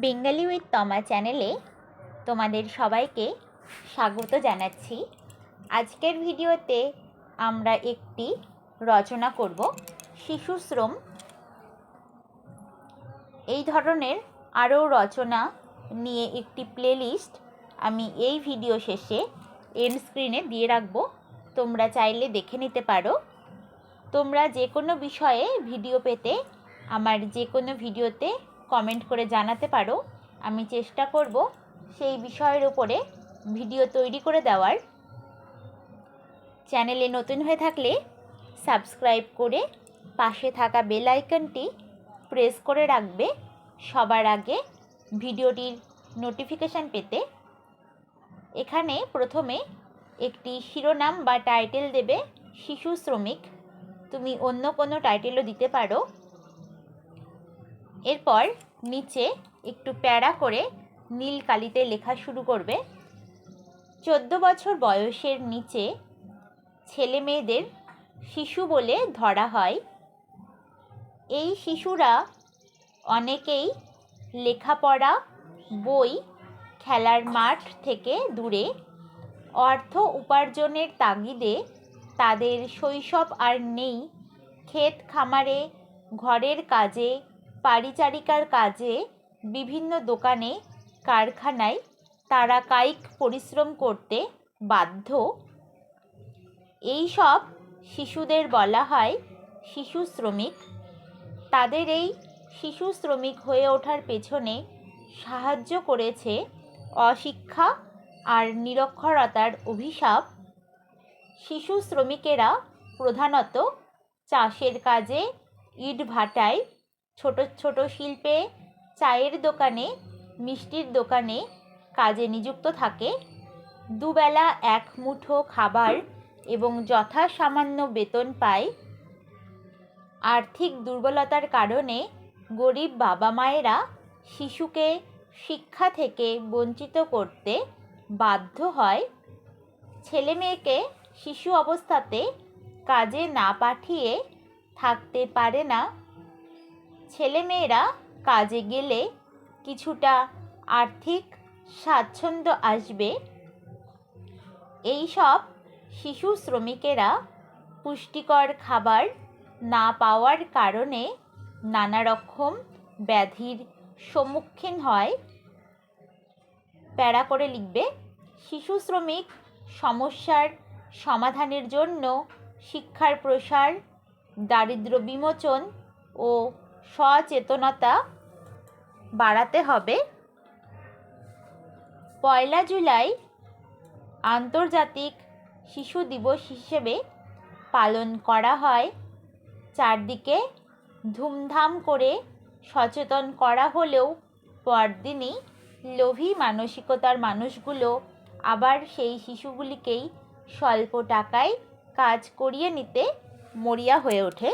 Bengali with তমা চ্যানেলে তোমাদের সবাইকে স্বাগত জানাচ্ছি। আজকের ভিডিওতে আমরা একটি রচনা করব, শিশু শ্রম। এই ধরনের আরও রচনা নিয়ে একটি প্লেলিস্ট আমি এই ভিডিও শেষে এন্ড স্ক্রিনে দিয়ে রাখব। তোমরা চাইলে দেখে নিতে পারো। তোমরা যে কোনো বিষয়ে ভিডিও পেতে আমার যে কোনো ভিডিওতে কমেন্ট করে জানাতে পারো। আমি চেষ্টা করব সেই বিষয়ের উপরে ভিডিও তৈরি করে দেওয়ার। চ্যানেলে নতুন হয়ে থাকলে সাবস্ক্রাইব করে পাশে থাকা বেল আইকনটি প্রেস করে রাখবে। সবার আগে ভিডিওটির নোটিফিকেশান পেতে। এখানে প্রথমে একটি শিরোনাম বা টাইটেল দেবে শিশু শ্রমিক। তুমি অন্য কোনো টাইটেলও দিতে পারো। এরপর নিচে একটু প্যারা করে নীল কালিতে লেখা শুরু করবে, চোদ্দ বছর বয়সের নিচে ছেলে মেয়েদের শিশু বলে ধরা হয়। এই শিশুরা অনেকেই লেখাপড়া, বই, খেলার মাঠ থেকে দূরে অর্থ উপার্জনের তাগিদে তাদের শৈশব আর নেই। ক্ষেত খামারে, ঘরের কাজে পারিচারিকার কাজে বিভিন্ন দোকানে, কারখানায় তারা কায়িক পরিশ্রম করতে বাধ্য। এই সব শিশুদের বলা হয় শিশু শ্রমিক। তাদের এই শিশু শ্রমিক হয়ে ওঠার পেছনে সাহায্য করেছে অশিক্ষা আর নিরক্ষরতার অভিশাপ। শিশু শ্রমিকেরা প্রধানত চাষের কাজে ইট ভাটায় ছোট ছোট শিল্পে চায়ের দোকানে, মিষ্টির দোকানে কাজে নিযুক্ত থাকে। দুবেলা এক মুঠো খাবার এবং যথাসামান্য বেতন পায়। আর্থিক দুর্বলতার কারণে গরিব বাবা মায়েরা শিশুকে শিক্ষা থেকে বঞ্চিত করতে বাধ্য হয়। ছেলে মেয়েকে শিশু অবস্থাতে কাজে না পাঠিয়ে থাকতে পারে না। ছেলেমেয়েরা কাজে গেলে কিছুটা আর্থিক স্বাচ্ছন্দ্য আসবে। এই সব শিশু শ্রমিকেরা পুষ্টিকর খাবার না পাওয়ার কারণে নানা রকম ব্যাধির সম্মুখীন হয়। প্যারা করে লিখবে, শিশু শ্রমিক সমস্যার সমাধানের জন্য শিক্ষার প্রসার দারিদ্র বিমোচন ও সচেতনতা বাড়াতে হবে। পয়লা জুলাই আন্তর্জাতিক শিশু দিবস হিসেবে পালন করা হয়। চারদিকে ধুমধাম করে সচেতন করা হলেও পরদিনই লোভী মানসিকতার মানুষগুলো আবার সেই শিশুগুলিকেই স্বল্প টাকায় কাজ করিয়ে নিতে মরিয়া হয়ে ওঠে।